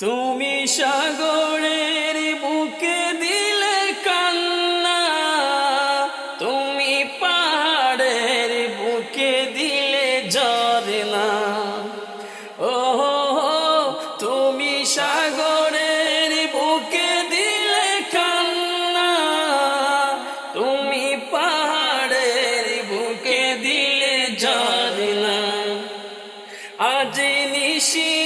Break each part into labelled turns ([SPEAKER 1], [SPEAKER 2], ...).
[SPEAKER 1] তুমি সাগরের বুকে দিলে কান্না, তুমি পাহাড়ের বুকে দিলে ঝরনা ও তুমি সাগরের বুকে দিলে কান্না, তুমি পাহাড়ের বুকে দিলে ঝরনা আজ নিশিরাতে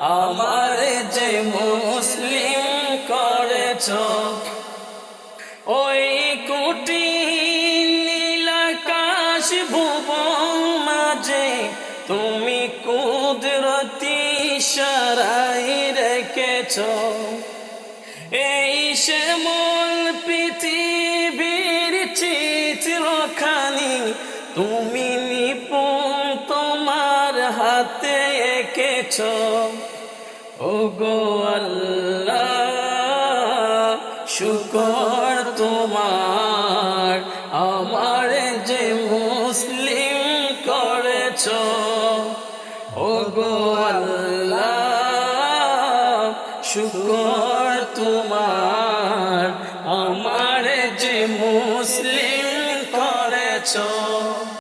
[SPEAKER 1] আমারে যে মুসলিম করেছ, ওই কুটি নীলাকাশ ভুবন মাঝে তুমি কুদরতি সারাই রেখেছ। এই শ্যামল পৃথিবীর চিত্রখানি তুমি নিপুণ হাতে এঁকেছ? ও গো শুকর তোমার। আমার যে মুসলিম করেছ ও গো শুকর তোমার। আমার যে মুসলিম করেছ।